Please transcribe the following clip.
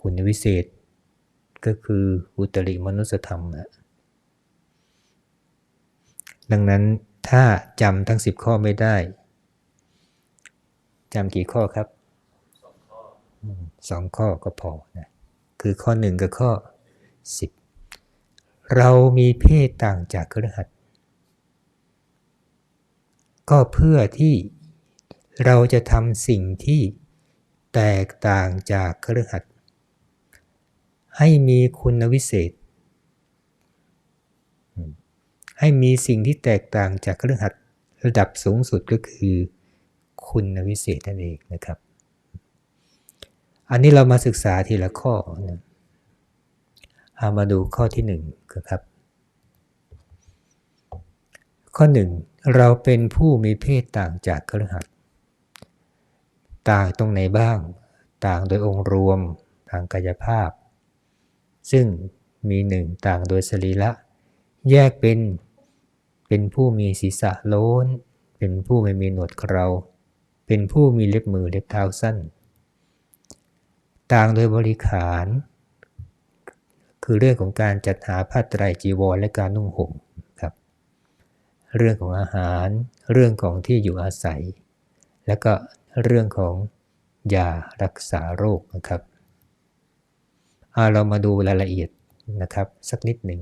คุณวิเศษ ก็คืออุตริมนุสธรรมนะดังนั้นถ้าจำทั้ง 10 ข้อไม่ได้จำกี่ข้อครับอืมสองข้อก็พอนะคือข้อหนึ่งกับข้อ 10 เรามีเพศต่างจากคฤหัสถ์ก็เพื่อที่เราจะทำสิ่งที่แตกต่างจากคฤหัสถ์ ให้มีคุณวิเศษ ให้มีสิ่งที่แตกต่างจากเคฤหัสถ์ระดับสูงสุดก็คือคุณวิเศษนั่นเองนะครับ อันนี้เรามาศึกษาทีละข้อนะเอามาดูข้อที่หนึ่งครับ ข้อหนึ่งเราเป็นผู้มีเพศต่างจากเคฤหัสถ์ต่างตรงไหนบ้าง ต่างโดยองค์รวม ทางกายภาพ ซึ่งมีหนึ่งต่างโดยสรีระแยกเป็นเป็นผู้มีศีรษะโล้น เป็นผู้ไม่มีหนวดเครา เป็นผู้มีเล็บมือเล็บเท้าสั้น ต่างโดยบริขาร คือเรื่องของการจัดหาผ้าไตรจีวรและการนุ่งห่มครับ เรื่องของอาหาร เรื่องของที่อยู่อาศัย แล้วก็เรื่องของยารักษาโรคนะครับ เอาเรามาดูรายละเอียดนะครับ สักนิดหนึ่ง